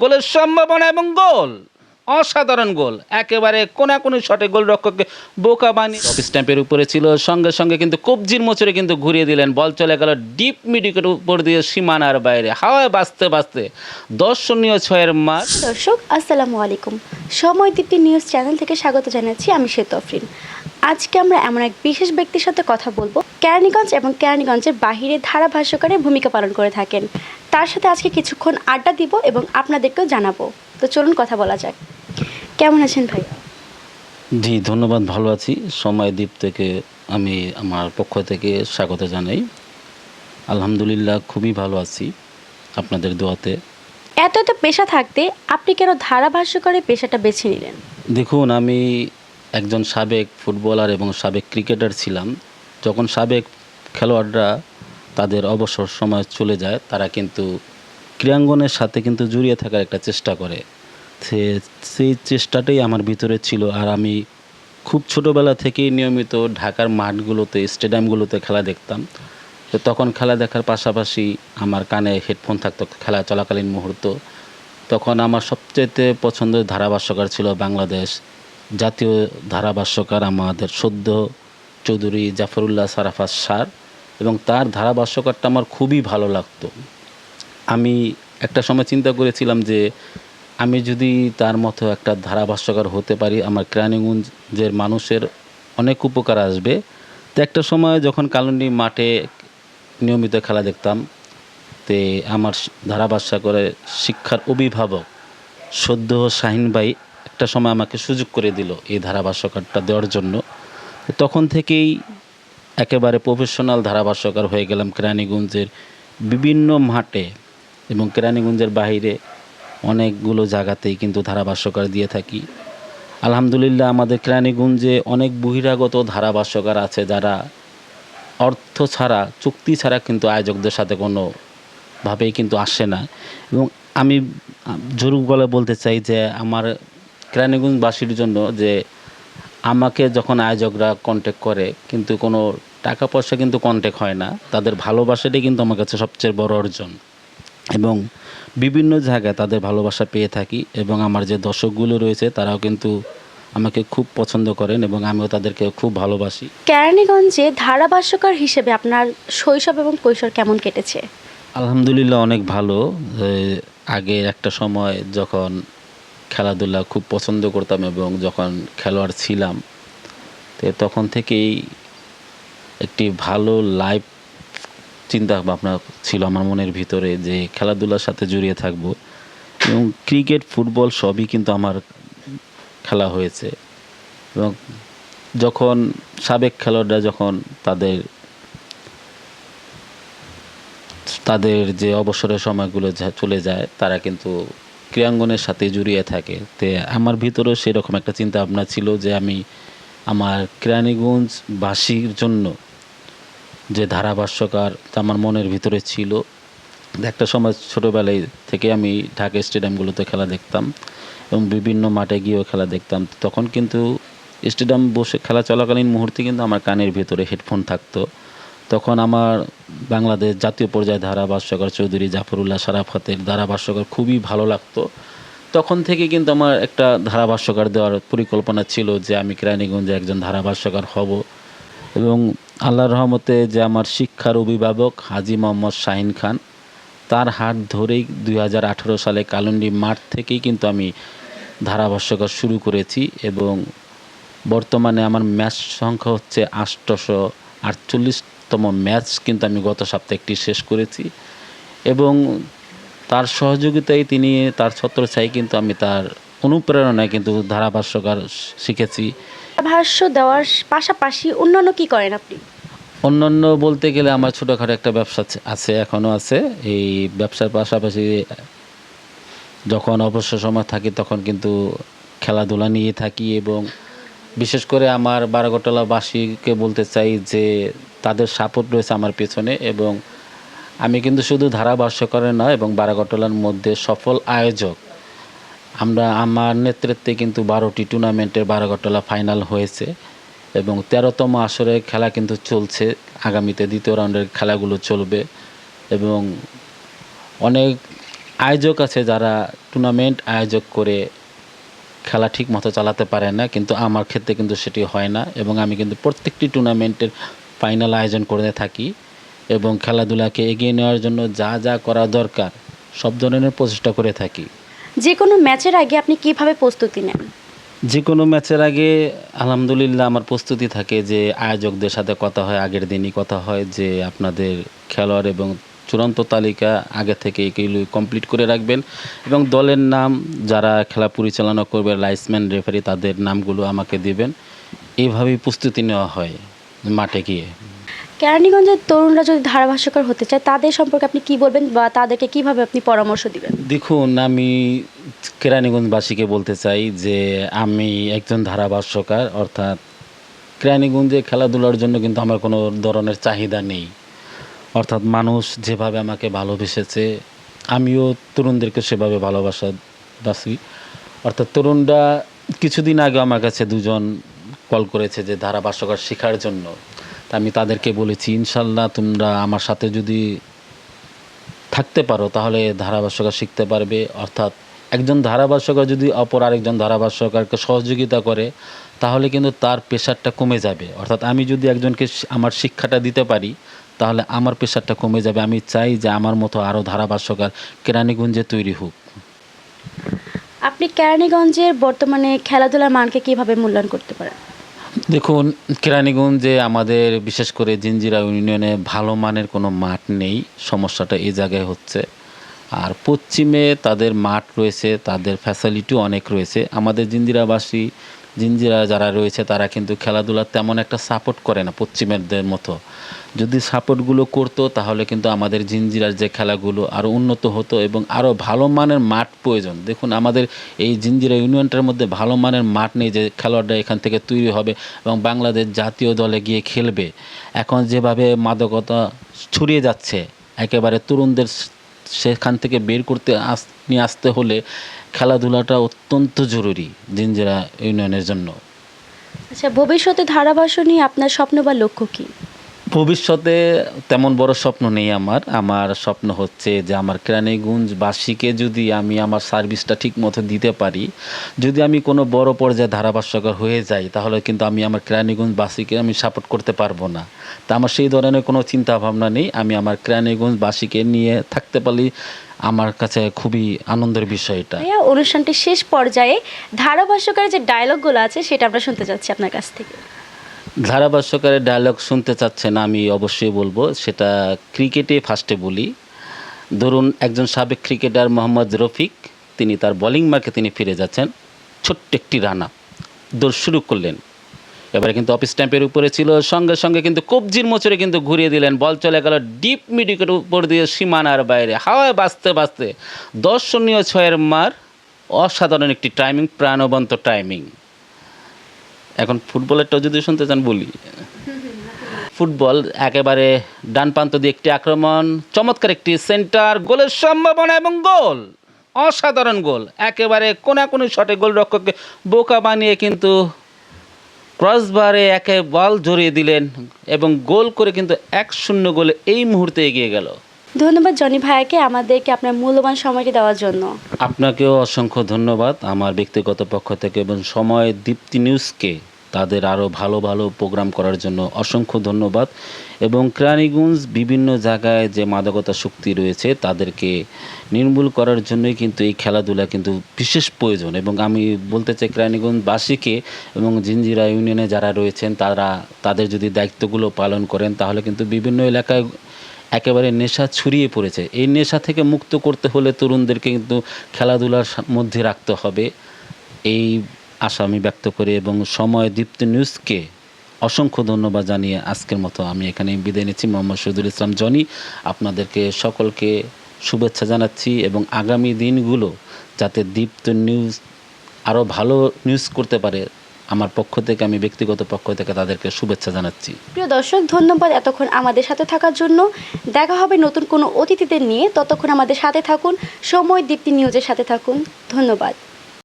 গোলের সম্ভাবনা এবং গোল। অসাধারণ গোল। একেবারে কোনাকুনি শটে গোলরক্ষককে বোকা বানিয়ে অফ স্ট্যাম্পের উপরে ছিল সঙ্গে সঙ্গে কিন্তু কবজির মোচরে কিন্তু ঘুরিয়ে দিলেন। বল চলে গেল ডিপ মিডিকের উপর দিয়ে সীমানার বাইরে। হাওয়ায় বাঁচতে বাঁচতে দর্শনীয় ছয়ের মার দর্শক আসসালামু আলাইকুম। সময় দীপ্তি নিউজ চ্যানেল থেকে স্বাগত জানাচ্ছি আমি শ্বেত আফরিন। আজকে আমরা এমন এক বিশেষ ব্যক্তির সাথে কথা বলব। কেরানীগঞ্জ এবং কেরানীগঞ্জের বাহিরে ধারাভাষ্যকারে ভূমিকা পালন করে থাকেন। তার সাথে আজকে কিছুক্ষণ আড্ডা দিব এবং আপনাদেরকেও জানাব। তো চলুন কথা বলা যাক। কেমন আছেন ভাই? জি ধন্যবাদ ভালো আছি। সময় দ্বীপ থেকে আমি আমার পক্ষ থেকে স্বাগত জানাই। আলহামদুলিল্লাহ খুবই ভালো আছি আপনাদের দোয়াতে। এত এত পেশা থাকতে আপনি কেন ধারাভাষ্যকারে পেশাটা বেছে নিলেন? দেখুন আমি একজন সাবেক ফুটবলার এবং সাবেক ক্রিকেটার ছিলাম। যখন সাবেক খেলোয়াড়রা তাদের অবসর সময় চলে যায়, তারা কিন্তু ক্রীড়াঙ্গনের সাথে কিন্তু জড়িয়ে থাকার একটা চেষ্টা করে। সে, সেই চেষ্টাটাই আমার ভিতরে ছিল আর আমি খুব ছোটোবেলা থেকেই নিয়মিত ঢাকার মাঠগুলোতে, স্টেডিয়ামগুলোতে খেলা দেখতাম। তো তখন খেলা দেখার পাশাপাশি আমার কানে হেডফোন থাকতো খেলা চলাকালীন মুহূর্ত। তখন আমার সবচেয়ে পছন্দের ধারাভাষ্যকার ছিল বাংলাদেশ জাতীয় ধারাভাষ্যকার আমাদের সদ্য চৌধুরী জাফরুল্লাহ সারাফাত সার এবং তার ধারাভাষ্যকারটা আমার খুবই ভালো লাগতো। আমি একটা সময় চিন্তা করেছিলাম যে আমি যদি তার মতো একটা ধারাভাষ্যকার হতে পারি, আমার কেরানীগঞ্জের মানুষের অনেক উপকার আসবে। তো একটা সময় যখন কালন্ডি মাঠে নিয়মিত খেলা দেখতাম, তে আমার ধারাভাষ্যকরে শিক্ষার অভিভাবক সদ্য শাহিন ভাই একটা সময় আমাকে সুযোগ করে দিল এই ধারাভাষ্যকারটা দেওয়ার জন্য। তখন থেকেই একেবারে প্রফেশনাল ধারাভাষ্যকার হয়ে গেলাম কেরানীগঞ্জের বিভিন্ন মাঠে এবং কেরানীগঞ্জের বাইরে অনেকগুলো জায়গাতেই কিন্তু ধারাভাষ্যকার দিয়ে থাকি। আলহামদুলিল্লাহ আমাদের কেরানীগঞ্জে অনেক বহিরাগত ধারাভাষ্যকার আছে যারা অর্থ ছাড়া, চুক্তি ছাড়া কিন্তু আয়োজকদের সাথে কোনো ভাবেই কিন্তু আসে না। এবং আমি জরুর গলে বলতে চাই যে আমার কেরানীগঞ্জবাসীর জন্য যে আমাকে যখন আয়োজকরা কন্ট্যাক্ট করে কিন্তু কোনো টাকা পয়সা কিন্তু কন্ট্যাক্ট হয় না তাদের ভালোবাসাটাই কিন্তু আমার কাছে সবচেয়ে বড় অর্জন। এবং বিভিন্ন জায়গায় তাদের ভালোবাসা পেয়ে থাকি এবং আমার যে দর্শকগুলো রয়েছে তারাও কিন্তু আমাকে খুব পছন্দ করেন এবং আমিও তাদেরকে খুব ভালোবাসি। কেরানীগঞ্জে ধারাভাষ্যকার হিসেবে আপনার শৈশব এবং কৈশোর কেমন কেটেছে? আলহামদুলিল্লাহ অনেক ভালো। আগে একটা সময় যখন খেলাধুলা খুব পছন্দ করতাম এবং যখন খেলোয়াড় ছিলাম, তো তখন থেকেই একটি ভালো লাইফ চিন্তা ভাবনা ছিল আমার মনের ভিতরে যে খেলাধুলার সাথে জড়িয়ে থাকব এবং ক্রিকেট ফুটবল সবই কিন্তু আমার খেলা হয়েছে। এবং যখন সাবেক খেলোয়াড়রা যখন তাদের তাদের যে অবসরের সময়গুলো চলে যায়, তারা কিন্তু ক্রীড়াঙ্গনের সাথে জড়িয়ে থাকে। তে আমার ভিতরেও সেরকম একটা চিন্তা ভাবনা ছিল যে আমি আমার কেরানীগঞ্জবাসীর জন্য যে ধারাভাষ্যকার আমার মনের ভিতরে ছিল। একটা সময় ছোটোবেলায় থেকে আমি ঢাকা স্টেডিয়ামগুলোতে খেলা দেখতাম এবং বিভিন্ন মাঠে গিয়েও খেলা দেখতাম। তখন কিন্তু স্টেডিয়াম বসে খেলা চলাকালীন মুহূর্তে কিন্তু আমার কানের ভিতরে হেডফোন থাকতো। তখন আমার বাংলাদেশ জাতীয় পর্যায়ে ধারা ধারাভাষ্যকার চৌধুরী জাফরুল্লাহ সারাফাতের ধারাভাষ্যকার খুবই ভালো লাগতো। তখন থেকে কিন্তু আমার একটা ধারাভাষ্যকার দেওয়ার পরিকল্পনা ছিল যে আমি কেরানীগঞ্জে একজন ধারাভাষ্যকার হব এবং আল্লাহর রহমতে যে আমার শিক্ষার অভিভাবক হাজি মোহাম্মদ শাহিন খান, তার হাত ধরেই দুই হাজার আঠেরো সালে কালুন্ডি মাঠ থেকেই কিন্তু আমি ধারাভাষ্যকার শুরু করেছি এবং বর্তমানে আমার ম্যাচ সংখ্যা হচ্ছে আটশোশো আটচল্লিশতম ম্যাচ কিন্তু আমি গত সপ্তাহে একটি শেষ করেছি। এবং তার সহযোগিতায় তিনি তার ছত্র চাই কিন্তু আমি তার অনুপ্রেরণায় কিন্তু ধারাভাষ্যকার শিখেছি। ভাষ্য দেওয়ার পাশাপাশি অন্যান্য কি করেন আপনি? অন্যান্য বলতে গেলে আমার ছোটোখাটো একটা ব্যবসা আছে- আছে এখনও আছে। এই ব্যবসার পাশাপাশি যখন অবসর সময় থাকি তখন কিন্তু খেলাধুলা নিয়ে থাকি এবং বিশেষ করে আমার বারাগটলাবাসীকে বলতে চাই যে তাদের সাপোর্ট রয়েছে আমার পেছনে এবং আমি কিন্তু শুধু ধারাভাষ্যকরে নয় এবং বারাগটলার মধ্যে সফল আয়োজক। আমরা আমার নেতৃত্বে কিন্তু বারোটি টুর্নামেন্টের বারাগটলা ফাইনাল হয়েছে এবং তেরোতম আসরে খেলা কিন্তু চলছে। আগামীতে দ্বিতীয় রাউন্ডের খেলাগুলো চলবে এবং অনেক আয়োজক আছে যারা টুর্নামেন্ট আয়োজক করে খেলা ঠিক মতো চালাতে পারে না কিন্তু আমার ক্ষেত্রে কিন্তু সেটি হয় না এবং আমি কিন্তু প্রত্যেকটি টুর্নামেন্টের ফাইনাল আয়োজন করে থাকি এবং খেলাধুলাকে এগিয়ে নেওয়ার জন্য যা যা করা দরকার সব ধরনের প্রচেষ্টা করে থাকি। যে কোনো ম্যাচের আগে আপনি কীভাবে প্রস্তুতি নেন? যে কোনো ম্যাচের আগে আলহামদুলিল্লাহ আমার প্রস্তুতি থাকে যে আয়োজকদের সাথে কথা হয় আগের দিনই কথা হয় যে আপনাদের খেলোয়াড় এবং চূড়ান্ত তালিকা আগে থেকে এগুলো কমপ্লিট করে রাখবেন। এবং দলের নাম যারা খেলা পরিচালনা করবে লাইসম্যান রেফারি তাদের নামগুলো আমাকে দিবেন। এইভাবেই প্রস্তুতি নেওয়া হয় মাঠে গিয়ে। কেরানীগঞ্জের তরুণরা যদি ধারাভাষ্যকার হতে চায় তাদের সম্পর্কে আপনি কি বলবেন বা তাদেরকে কীভাবে আপনি পরামর্শ দিবেন? দেখুন আমি কেরানীগঞ্জবাসীকে বলতে চাই যে আমি একজন ধারাভাষ্যকার অর্থাৎ কেরানীগঞ্জে খেলাধুলার জন্য কিন্তু আমার কোনো ধরনের চাহিদা নেই। অর্থাৎ মানুষ যেভাবে আমাকে ভালোবেসেছে, আমিও তরুণদেরকে সেভাবে ভালোবাসা বাসি অর্থাৎ তরুণরা কিছুদিন আগে আমার কাছে দুজন কল করেছে যে, ধারাভাষ্যকার শেখার জন্য। তা আমি তাদেরকে বলেছি, ইনশাল্লাহ তোমরা আমার সাথে যদি থাকতে পারো, তাহলে ধারাভাষ্যকার শিখতে পারবে। অর্থাৎ একজন ধারাভাষ্যকার যদি অপর আরেকজন ধারাভাষ্যকারকে সহযোগিতা করে, তাহলে কিন্তু তার প্রেশারটা কমে যাবে। অর্থাৎ আমি যদি একজনকে আমার শিক্ষাটা দিতে পারি তাহলে আমার প্রেশারটা কমে যাবে। আমি চাই যে আমার মতো আরও ধারাভাষ্যকার কেরানীগঞ্জে তৈরি হোক। আপনি কেরানীগঞ্জের বর্তমানে খেলাধুলার মানকে কীভাবে মূল্যায়ন করতে পারেন? দেখুন কেরানীগঞ্জে আমাদের বিশেষ করে জিঞ্জিরা ইউনিয়নে ভালো মানের কোনো মাঠ নেই। সমস্যাটা এই জায়গায় হচ্ছে। আর পশ্চিমে তাদের মাঠ রয়েছে তাদের ফ্যাসিলিটিও অনেক রয়েছে। আমাদের জিঞ্জিরাবাসী জিঞ্জিরা যারা রয়েছে তারা কিন্তু খেলাধুলা তেমন একটা সাপোর্ট করে না পশ্চিমেরদের মতো। যদি সাপোর্টগুলো করতো, তাহলে কিন্তু আমাদের জিঞ্জিরার যে খেলাগুলো আরও উন্নত হতো এবং আরও ভালো মানের মাঠ প্রয়োজন। দেখুন, আমাদের এই জিঞ্জিরা ইউনিয়নটার মধ্যে ভালো মানের মাঠ নেই যে খেলোয়াড়রা এখান থেকে তৈরি হবে এবং বাংলাদেশ জাতীয় দলে গিয়ে খেলবে। এখন যেভাবে মাদকতা ছড়িয়ে যাচ্ছে, একেবারে তরুণদের সেখান থেকে বের করতে আস, নিয়ে আসতে হলে খেলাধুলাটা অত্যন্ত জরুরি জিঞ্জিরা ইউনিয়নের জন্য। আচ্ছা ভবিষ্যতে ধারাভাষ্য নিয়ে আপনার স্বপ্ন বা লক্ষ্য কী? ভবিষ্যতে তেমন বড় স্বপ্ন নেই আমার। আমার স্বপ্ন হচ্ছে যে আমার কেরানীগঞ্জবাসীকে যদি আমি আমার সার্ভিসটা ঠিক মতো দিতে পারি, যদি আমি কোনো বড় পর্যায়ে ধারাভাষ্যকর হয়ে যাই, তাহলে কিন্তু আমি আমার কেরানীগঞ্জবাসীকে আমি সাপোর্ট করতে পারব না। তা আমার সেই ধরনের কোনো চিন্তা ভাবনা নেই। আমি আমার কেরানীগঞ্জবাসীকে নিয়ে থাকতে পারলে আমার কাছে খুবই আনন্দের বিষয় এটা ভাইয়া, অনুষ্ঠানটির শেষ পর্যায়ে ধারাভাষ্যকারের যে ডায়লগগুলো আছে, সেটা আমরা শুনতে চাচ্ছি আপনার কাছ থেকে। ধারাভাষ্যকারের ডায়লগ শুনতে চাচ্ছেন আমি অবশ্যই বলব, সেটা ক্রিকেটে ফার্স্টে বলি। ধরুন, একজন সাবেক ক্রিকেটার মোহাম্মদ রফিক, তিনি তার বোলিং মার্কে তিনি ফিরে যাচ্ছেন। ছোট্ট একটি রানা দৌড় শুরু করলেন। এবারে কিন্তু অফিস স্ট্যাম্পের উপরে ছিল, সঙ্গে সঙ্গে কিন্তু কবজির মোচরে কিন্তু ঘুরিয়ে দিলেন। বল চলে গেল ডিপ মিডিকের উপর দিয়ে সীমানার বাইরে। হাওয়ায় বাঁচতে বাঁচতে দর্শনীয় ছয়ের মার, অসাধারণ একটি টাইমিং প্রাণবন্ত টাইমিং এখন ফুটবলেরটাও যদি শুনতে চান বলি। ফুটবল একেবারে ডান প্রান্ত দিয়ে একটি আক্রমণ চমৎকার একটি সেন্টার গোলের সম্ভাবনা এবং গোল অসাধারণ গোল। একেবারে কোনাকুনি শটে গোল গোলরক্ষককে বোকা বানিয়ে কিন্তু ক্রসবারে একে বল জড়িয়ে দিলেন এবং গোল করে কিন্তু এক শূন্য গোলে এই মুহূর্তে এগিয়ে গেল। ধন্যবাদ জনি ভাইয়াকে আমাদেরকে আপনার মূল্যবান সময়টি দেওয়ার জন্য। আপনাকেও অসংখ্য ধন্যবাদ। আমার ব্যক্তিগত পক্ষ থেকে এবং সময় দীপ্তি নিউজকে তাদের আরও ভালো ভালো প্রোগ্রাম করার জন্য অসংখ্য ধন্যবাদ। এবং ক্রানীগঞ্জ বিভিন্ন জায়গায় যে মাদকতা শক্তি রয়েছে, তাদেরকে নির্মূল করার জন্যই কিন্তু এই খেলাধুলা কিন্তু বিশেষ প্রয়োজন। এবং আমি বলতে চাই ক্রানীগঞ্জবাসীকে এবং জিঞ্জিরা ইউনিয়নে যারা রয়েছেন, তারা, তাদের যদি দায়িত্বগুলো পালন করেন, তাহলে কিন্তু বিভিন্ন এলাকায় একেবারে নেশা ছড়িয়ে পড়েছে। এই নেশা থেকে মুক্ত করতে হলে তরুণদেরকে কিন্তু খেলাধুলার মধ্যে রাখতে হবে। এই আশা আমি ব্যক্ত করি এবং সময় দীপ্ত নিউজকে অসংখ্য ধন্যবাদ জানিয়ে আজকের মতো আমি এখানে বিদায় নিচ্ছি। মোহাম্মদ শহীদুল ইসলাম, জনি, আপনাদেরকে সকলকে শুভেচ্ছা জানাচ্ছি এবং আগামী দিনগুলো যাতে দীপ্ত নিউজ আরও ভালো নিউজ করতে পারে, আমার পক্ষ থেকে, আমি ব্যক্তিগত পক্ষ থেকে তাদেরকে শুভেচ্ছা জানাচ্ছি। প্রিয় দর্শক, ধন্যবাদ এতক্ষণ আমাদের সাথে থাকার জন্য। দেখা হবে নতুন কোনো অতিথিদের নিয়ে। ততক্ষণ আমাদের সাথে থাকুন। সময় দীপ্তি নিউজের সাথে থাকুন। ধন্যবাদ।